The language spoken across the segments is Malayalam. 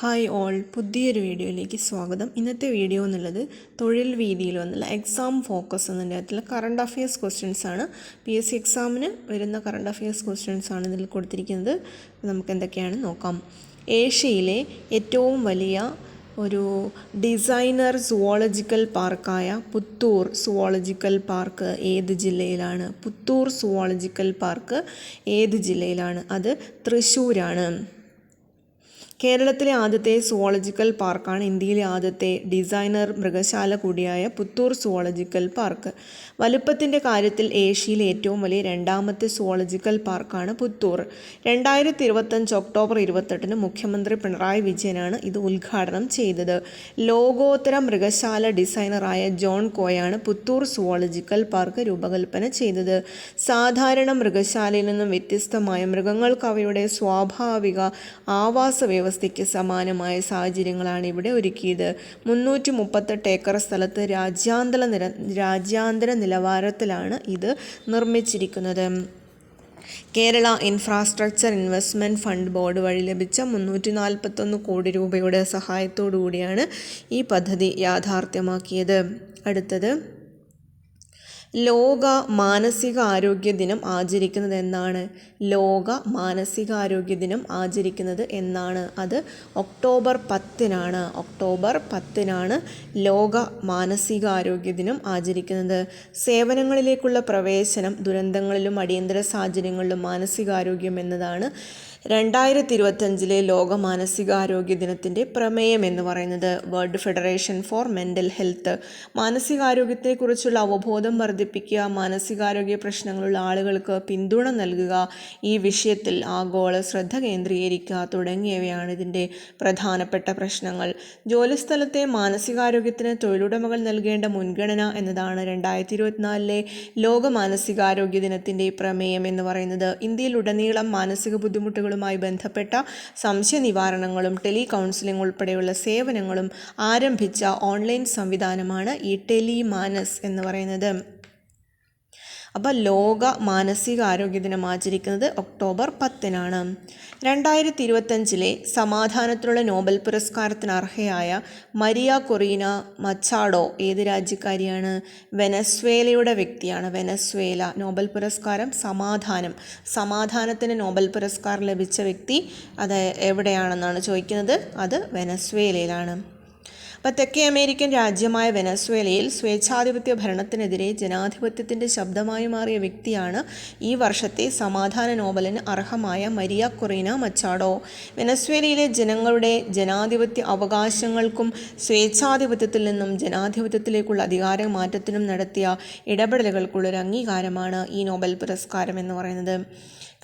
ഹായ് ഓൾ പുതിയൊരു വീഡിയോയിലേക്ക് സ്വാഗതം. ഇന്നത്തെ വീഡിയോ എന്നുള്ളത് തൊഴിൽ വീതിയിൽ വന്നുള്ള എക്സാം ഫോക്കസ് എന്നതിന്റെ അകത്തുള്ള കറണ്ട് അഫയേഴ്സ് ക്വസ്റ്റ്യൻസ് ആണ്. പി എസ് സി എക്സാമിന് വരുന്ന കറണ്ട് അഫയേഴ്സ് ക്വസ്റ്റ്യൻസ് ആണ് ഇതിൽ കൊടുത്തിരിക്കുന്നത്. നമുക്ക് എന്തൊക്കെയാണ് നോക്കാം. ഏഷ്യയിലെ ഏറ്റവും വലിയ ഒരു ഡിസൈനർ സുവോളജിക്കൽ പാർക്കായ പുത്തൂർ സുവോളജിക്കൽ പാർക്ക് ഏത് ജില്ലയിലാണ്? പുത്തൂർ സുവോളജിക്കൽ പാർക്ക് ഏത് ജില്ലയിലാണ്? അത് തൃശ്ശൂരാണ്. കേരളത്തിലെ ആദ്യത്തെ സുവോളജിക്കൽ പാർക്കാണ് ഇന്ത്യയിലെ ആദ്യത്തെ ഡിസൈനർ മൃഗശാല കൂടിയായ പുത്തൂർ സുവോളജിക്കൽ പാർക്ക്. വലുപ്പത്തിന്റെ കാര്യത്തിൽ ഏഷ്യയിലെ ഏറ്റവും വലിയ രണ്ടാമത്തെ സുവോളജിക്കൽ പാർക്കാണ് പുത്തൂർ. രണ്ടായിരത്തി ഇരുപത്തഞ്ച് ഒക്ടോബർ ഇരുപത്തെട്ടിന് മുഖ്യമന്ത്രി പിണറായി വിജയനാണ് ഇത് ഉദ്ഘാടനം ചെയ്തത്. ലോകോത്തര മൃഗശാല ഡിസൈനറായ ജോൺ കോയാണ് പുത്തൂർ സുവോളജിക്കൽ പാർക്ക് രൂപകൽപ്പന ചെയ്തത്. സാധാരണ മൃഗശാലയിൽ നിന്നും വ്യത്യസ്തമായ മൃഗങ്ങൾക്ക് അവയുടെ സ്വാഭാവിക ആവാസ വ്യവസ്ഥയ്ക്ക് സമാനമായ സാഹചര്യങ്ങളാണ് ഇവിടെ ഒരുക്കിയത്. മുന്നൂറ്റി മുപ്പത്തെട്ട് ഏക്കർ സ്ഥലത്ത് രാജ്യാന്തര നില രാജ്യാന്തര നിലവാരത്തിലാണ് ഇത് നിർമ്മിച്ചിരിക്കുന്നത്. Kerala infrastructure investment fund board വഴി ലഭിച്ച മുന്നൂറ്റി നാൽപ്പത്തൊന്ന് കോടി രൂപയുടെ സഹായത്തോടു കൂടിയാണ് ഈ പദ്ധതി യാഥാർത്ഥ്യമാക്കിയത്. അടുത്തത് ലോക മാനസികാരോഗ്യ ദിനം ആചരിക്കുന്നത് എന്നാണ്. ലോക മാനസികാരോഗ്യ ദിനം ആചരിക്കുന്നത് എന്നാണ്. അത് ഒക്ടോബർ പത്തിനാണ്. ഒക്ടോബർ പത്തിനാണ് ലോക മാനസികാരോഗ്യ ദിനം ആചരിക്കുന്നത്. സേവനങ്ങളിലേക്കുള്ള പ്രവേശനം ദുരന്തങ്ങളിലും അടിയന്തര സാഹചര്യങ്ങളിലും മാനസികാരോഗ്യം എന്നതാണ് രണ്ടായിരത്തി ഇരുപത്തഞ്ചിലെ ലോക മാനസികാരോഗ്യ ദിനത്തിന്റെ പ്രമേയം എന്ന് പറയുന്നത് world federation for mental health മാനസികാരോഗ്യത്തെക്കുറിച്ചുള്ള അവബോധം വർദ്ധിപ്പിക്കുക മാനസികാരോഗ്യ പ്രശ്നങ്ങളുള്ള ആളുകൾക്ക് പിന്തുണ നൽകുക ഈ വിഷയത്തിൽ ആഗോള ശ്രദ്ധ കേന്ദ്രീകരിക്കുക തുടങ്ങിയവയാണ് ഇതിന്റെ പ്രധാനപ്പെട്ട പ്രശ്നങ്ങൾ. ജോലിസ്ഥലത്തെ മാനസികാരോഗ്യത്തിന് തൊഴിലുടമകൾ നൽകേണ്ട മുൻഗണന എന്നതാണ് രണ്ടായിരത്തി ഇരുപത്തിനാലിലെ ലോക മാനസികാരോഗ്യ ദിനത്തിന്റെ പ്രമേയം എന്ന് പറയുന്നത്. ഇന്ത്യയിലുടനീളം മാനസിക ബുദ്ധിമുട്ടുകൾ മായി ബന്ധപ്പെട്ട സംശയ നിവാരണങ്ങളും ടെലി കൗൺസിലിംഗ് ഉൾപ്പെടെയുള്ള സേവനങ്ങളും ആരംഭിച്ച ഓൺലൈൻ സംവിധാനമാണ് ഈ ടെലി മാനസ് എന്ന് പറയുന്നത്. അപ്പോൾ ലോക മാനസികാരോഗ്യ ദിനം ആചരിക്കുന്നത് ഒക്ടോബർ പത്തിനാണ്. രണ്ടായിരത്തി ഇരുപത്തഞ്ചിലെ സമാധാനത്തിനുള്ള നോബൽ പുരസ്കാരത്തിന് അർഹയായ മരിയ കൊറീന മച്ചാഡോ ഏത് രാജ്യക്കാരിയാണ്? വെനസ്വേലയുടെ വ്യക്തിയാണ്. വെനസ്വേല നോബൽ പുരസ്കാരം സമാധാനം. സമാധാനത്തിന് നോബൽ പുരസ്കാരം ലഭിച്ച വ്യക്തി അത് എവിടെയാണെന്നാണ് ചോദിക്കുന്നത്? അത് വെനസ്വേലയിലാണ്. അപ്പോൾ തെക്കേ അമേരിക്കൻ രാജ്യമായ വെനസ്വേലയിൽ സ്വേച്ഛാധിപത്യ ഭരണത്തിനെതിരെ ജനാധിപത്യത്തിന്റെ ശബ്ദമായി മാറിയ വ്യക്തിയാണ് ഈ വർഷത്തെ സമാധാന നോബലിന് അർഹമായ മരിയ കൊറീന മച്ചാഡോ വെനസ്വേലയിലെ ജനങ്ങളുടെ ജനാധിപത്യ അവകാശങ്ങൾക്കും സ്വേച്ഛാധിപത്യത്തിൽ നിന്നും ജനാധിപത്യത്തിലേക്കുള്ള അധികാര മാറ്റത്തിനും നടത്തിയ ഇടപെടലുകൾക്കുള്ളൊരു അംഗീകാരമാണ് ഈ നോബൽ പുരസ്കാരം എന്ന് പറയുന്നത്.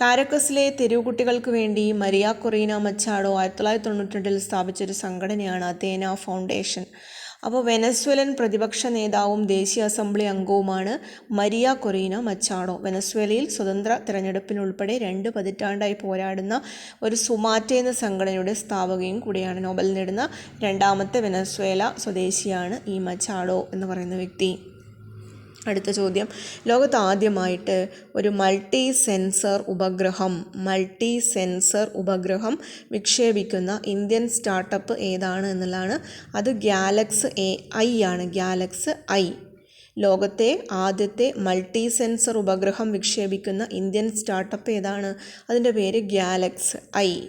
കാരക്കസിലെ തെരുവുകുട്ടികൾക്ക് വേണ്ടി മരിയ കൊറീന മച്ചാഡോ ആയിരത്തി തൊള്ളായിരത്തി തൊണ്ണൂറ്റി രണ്ടിൽ സ്ഥാപിച്ചൊരു സംഘടനയാണ് അതേന ഫൗണ്ടേഷൻ. അപ്പോൾ വെനസ്വേലൻ പ്രതിപക്ഷ നേതാവും ദേശീയ അസംബ്ലി അംഗവുമാണ് മരിയ കൊറീന മച്ചാഡോ വെനസ്വേലയിൽ സ്വതന്ത്ര തിരഞ്ഞെടുപ്പിനുൾപ്പെടെ രണ്ട് പതിറ്റാണ്ടായി പോരാടുന്ന ഒരു സുമാറ്റ എന്ന സംഘടനയുടെ സ്ഥാപകയും കൂടിയാണ് നോബൽ നേടുന്ന രണ്ടാമത്തെ വെനസ്വേല സ്വദേശിയാണ് ഈ മച്ചാഡോ എന്ന് പറയുന്ന വ്യക്തി. അടുത്ത ചോദ്യം. ലോകത്ത് ആദ്യമായിട്ട് ഒരു മൾട്ടി സെൻസർ ഉപഗ്രഹം മൾട്ടി സെൻസർ ഉപഗ്രഹം വിക്ഷേപിക്കുന്ന ഇന്ത്യൻ സ്റ്റാർട്ടപ്പ് ഏതാണ് എന്നുള്ളതാണ്. അത് ഗ്യാലക്സ് എ ഐ ആണ്. ഗ്യാലക്സ് ഐ ലോകത്തെ ആദ്യത്തെ മൾട്ടി സെൻസർ ഉപഗ്രഹം വിക്ഷേപിക്കുന്ന ഇന്ത്യൻ സ്റ്റാർട്ടപ്പ് ഏതാണ്? അതിന്റെ പേര് ഗ്യാലക്സ് ഐ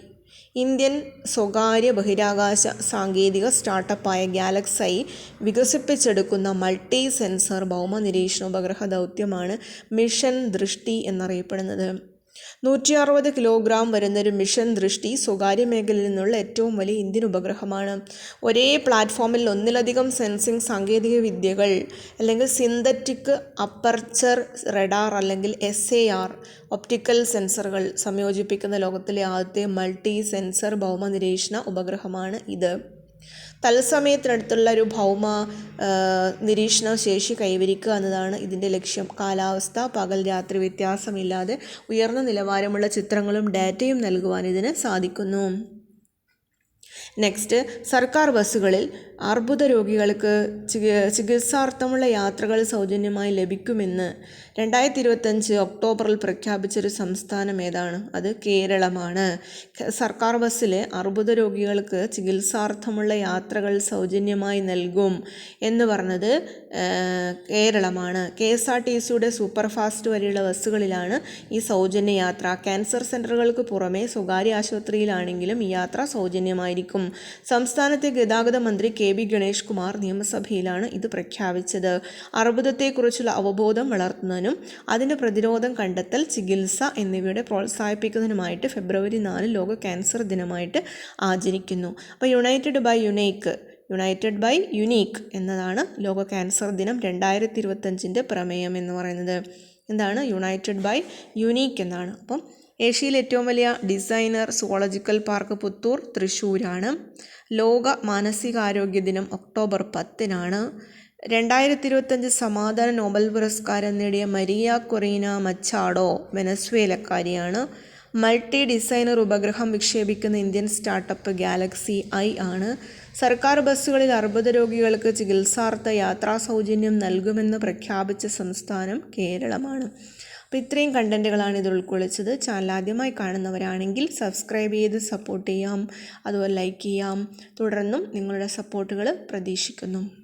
ഇന്ത്യൻ സ്വകാര്യ ബഹിരാകാശ സാങ്കേതിക സ്റ്റാർട്ടപ്പായ ഗാലക്സൈ വികസിപ്പിച്ചെടുക്കുന്ന മൾട്ടി സെൻസർ ഭൗമ നിരീക്ഷണ ഉപഗ്രഹ ദൗത്യമാണ് മിഷൻ ദൃഷ്ടി എന്നറിയപ്പെടുന്നത്. നൂറ്റി അറുപത് കിലോഗ്രാം വരുന്നൊരു മിഷൻ ദൃഷ്ടി സ്വകാര്യ മേഖലയിൽ നിന്നുള്ള ഏറ്റവും വലിയ ഇന്ത്യൻ ഉപഗ്രഹമാണ്. ഒരേ പ്ലാറ്റ്ഫോമിൽ ഒന്നിലധികം സെൻസിങ് സാങ്കേതിക വിദ്യകൾ അല്ലെങ്കിൽ സിന്തറ്റിക് അപ്പർച്ചർ റഡാർ അല്ലെങ്കിൽ എസ് എ ആർ ഒപ്റ്റിക്കൽ സെൻസറുകൾ സംയോജിപ്പിക്കുന്ന ലോകത്തിലെ ആദ്യത്തെ മൾട്ടി സെൻസർ ഭൗമ നിരീക്ഷണ ഉപഗ്രഹമാണ് ഇത്. തത്സമയത്തിനടുത്തുള്ള ഒരു ഭൗമ നിരീക്ഷണ ശേഷി കൈവരിക്കുക എന്നതാണ് ഇതിന്റെ ലക്ഷ്യം. കാലാവസ്ഥ പകൽ രാത്രി വ്യത്യാസമില്ലാതെ ഉയർന്ന നിലവാരമുള്ള ചിത്രങ്ങളും ഡാറ്റയും നൽകുവാൻ ഇതിന് സാധിക്കുന്നു. നെക്സ്റ്റ് സർക്കാർ ബസ്സുകളിൽ അർബുദ രോഗികൾക്ക് ചികിത്സാർത്ഥമുള്ള യാത്രകൾ സൗജന്യമായി ലഭിക്കുമെന്ന് രണ്ടായിരത്തി ഇരുപത്തഞ്ച് ഒക്ടോബറിൽ പ്രഖ്യാപിച്ചൊരു സംസ്ഥാനം ഏതാണ്? അത് കേരളമാണ്. സർക്കാർ ബസ്സിൽ അർബുദ രോഗികൾക്ക് ചികിത്സാർത്ഥമുള്ള യാത്രകൾ സൗജന്യമായി നൽകും എന്ന് പറഞ്ഞത് കേരളമാണ്. കെ എസ് ആർ ടി സിയുടെ സൂപ്പർ ഫാസ്റ്റ് വരെയുള്ള ബസ്സുകളിലാണ് ഈ സൗജന്യ യാത്ര ക്യാൻസർ സെന്ററുകൾക്ക് പുറമെ സ്വകാര്യ ആശുപത്രിയിലാണെങ്കിലും ഈ യാത്ര സൗജന്യമായിരിക്കും. സംസ്ഥാനത്തെ ഗതാഗത മന്ത്രി കെ ബി ഗണേഷ് കുമാർ നിയമസഭയിലാണ് ഇത് പ്രഖ്യാപിച്ചത്. അർബുദത്തെക്കുറിച്ചുള്ള അവബോധം വളർത്തുന്നതിനും അതിന്റെ പ്രതിരോധം കണ്ടെത്തൽ ചികിത്സ എന്നിവയുടെ പ്രോത്സാഹിപ്പിക്കുന്നതിനുമായിട്ട് ഫെബ്രുവരി നാല് ലോക ക്യാൻസർ ദിനമായിട്ട് ആചരിക്കുന്നു. അപ്പോൾ united by unique united by unique എന്നതാണ് ലോക ക്യാൻസർ ദിനം രണ്ടായിരത്തി ഇരുപത്തഞ്ചിന്റെ പ്രമേയം എന്ന് പറയുന്നത്. എന്താണ്? യുണൈറ്റഡ് ബൈ യുനീക്ക് എന്നാണ്. അപ്പം ഏഷ്യയിലെ ഏറ്റവും വലിയ ഡിസൈനർ സുവോളജിക്കൽ പാർക്ക് പുത്തൂർ തൃശ്ശൂരാണ്. ലോക മാനസികാരോഗ്യ ദിനം ഒക്ടോബർ പത്തിനാണ്. രണ്ടായിരത്തി ഇരുപത്തഞ്ച് സമാധാന നോബൽ പുരസ്കാരം നേടിയ മരിയ കൊറീന മച്ചാഡോ വെനസ്വേലക്കാരിയാണ്. മൾട്ടി ഡിസൈനർ ഉപഗ്രഹം വിക്ഷേപിക്കുന്ന ഇന്ത്യൻ സ്റ്റാർട്ടപ്പ് ഗാലക്സി ഐ ആണ്. സർക്കാർ ബസ്സുകളിൽ അർബുദ രോഗികൾക്ക് ചികിത്സാർത്ഥ യാത്രാ സൗജന്യം നൽകുമെന്ന് പ്രഖ്യാപിച്ച സംസ്ഥാനം കേരളമാണ്. അപ്പോൾ ഇത്രയും കണ്ടന്റുകളാണ് ഇത് ഉൾക്കൊള്ളിച്ചത്. ചാനൽ ആദ്യമായി കാണുന്നവരാണെങ്കിൽ സബ്സ്ക്രൈബ് ചെയ്ത് സപ്പോർട്ട് ചെയ്യാം. അതുപോലെ ലൈക്ക് ചെയ്യാം. തുടർന്നും നിങ്ങളുടെ സപ്പോർട്ടുകൾ പ്രതീക്ഷിക്കുന്നു.